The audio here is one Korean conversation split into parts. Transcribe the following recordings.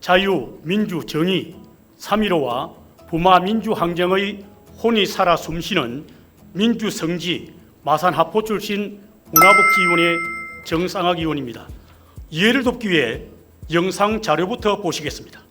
자유, 민주, 정의, 3.15와 부마 민주항쟁의 혼이 살아 숨쉬는 민주성지 마산하포 출신 문화복지위원회 정상학 의원입니다. 이해를 돕기 위해 영상 자료부터 보시겠습니다.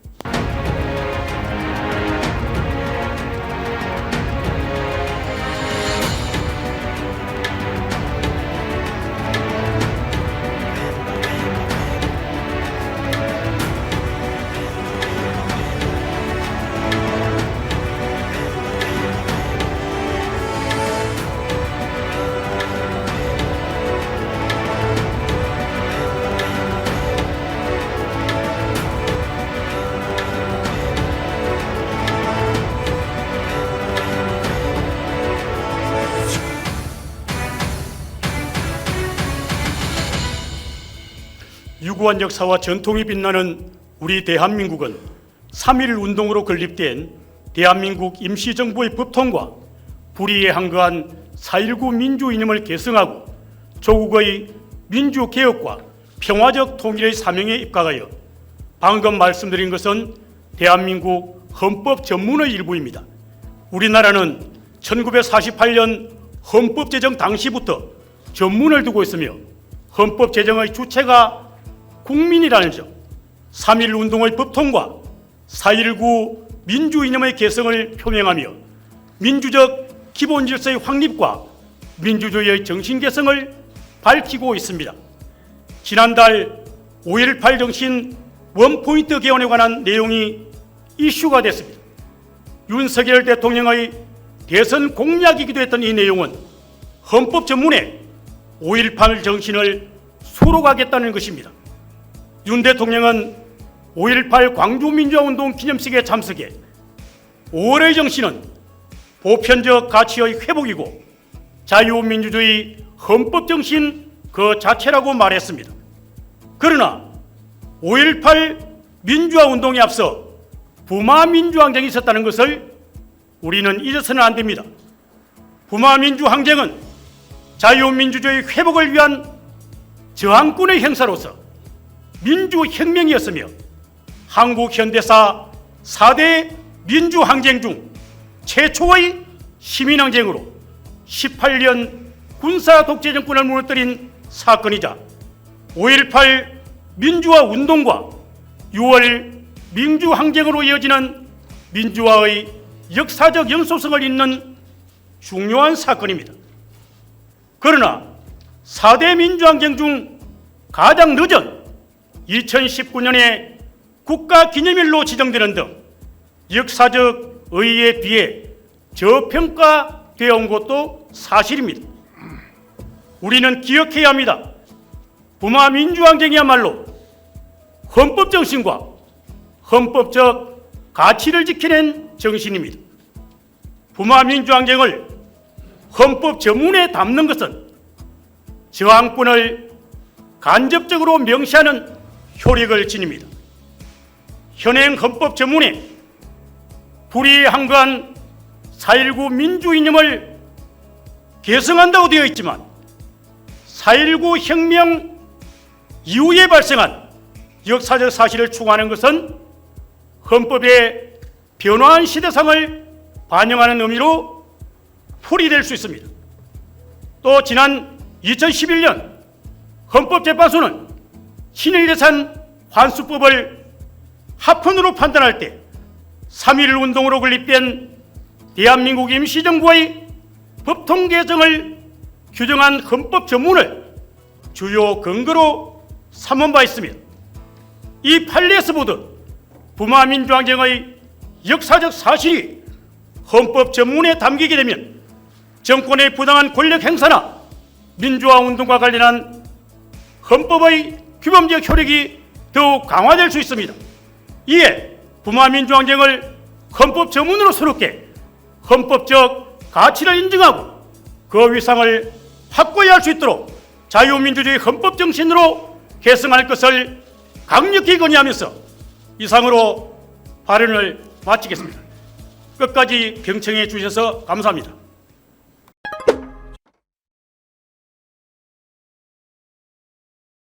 유구한 역사와 전통이 빛나는 우리 대한민국은 3.1 운동으로 건립된 대한민국 임시정부의 법통과 불의에 한거한 4.19 민주이념을 계승하고 조국의 민주개혁과 평화적 통일의 사명에 입각하여 방금 말씀드린 것은 대한민국 헌법 전문의 일부입니다. 우리나라는 1948년 헌법 제정 당시부터 전문을 두고 있으며 헌법 제정의 주체가 국민이라는 점, 3.1 운동의 법통과 4.19 민주 이념의 개성을 표명하며 민주적 기본 질서의 확립과 민주주의의 정신 개성을 밝히고 있습니다. 지난달 5.18 정신 원포인트 개헌에 관한 내용이 이슈가 됐습니다. 윤석열 대통령의 대선 공약이기도 했던 이 내용은 헌법 전문에 5.18 정신을 수록하겠다는 것입니다. 윤 대통령은 5.18 광주민주화운동 기념식에 참석해 5월의 정신은 보편적 가치의 회복이고 자유민주주의 헌법 정신 그 자체라고 말했습니다. 그러나 5.18 민주화 운동에 앞서 부마 민주항쟁이 있었다는 것을 우리는 잊어서는 안 됩니다. 부마 민주항쟁은 자유민주주의 회복을 위한 저항군의 행사로서 민주혁명이었으며 한국 현대사 4대 민주항쟁 중 최초의 시민항쟁으로 18년 군사 독재 정권을 무너뜨린 사건이자 5.18 민주화 운동과 6월 민주항쟁으로 이어지는 민주화의 역사적 연소성을 잇는 중요한 사건입니다. 그러나 4대 민주항쟁 중 가장 늦은 2019년에 국가기념일로 지정되는 등 역사적 의의에 비해 저평가되어 온 것도 사실입니다. 우리는 기억해야 합니다. 부마 민주항쟁이야말로 헌법 정신과 헌법적 가치를 지켜낸 정신입니다. 부마 민주항쟁을 헌법 전문에 담는 것은 저항권을 간접적으로 명시하는 효력을 지닙니다. 현행 헌법 전문에 불의에 한거한 4.19 민주이념을 개성한다고 되어 있지만 4.19 혁명 이후에 발생한 역사적 사실을 추구하는 것은 헌법의 변화한 시대상을 반영하는 의미로 풀이될 수 있습니다. 또 지난 2011년 헌법재판소는 신일예산 환수법을 합헌으로 판단할 때 3.1 운동으로 건립된 대한민국 임시정부의 법통 개정을 규정한 헌법 전문을 주요 근거로 삼은 바 있습니다. 이 판례에서 보듯 부마 민주항쟁의 역사적 사실이 헌법 전문에 담기게 되면 정권의 부당한 권력 행사나 민주화 운동과 관련한 헌법의 규범적 효력이 더욱 강화될 수 있습니다. 이에 부마민주항쟁을 헌법 전문으로 새롭게 헌법적 가치를 인정하고 그 위상을 확고히 할 수 있도록 자유민주주의 헌법 정신으로 개성할 것을 강력히 건의하면서 이상으로 발언을 마치겠습니다. 끝까지 경청해 주셔서 감사합니다.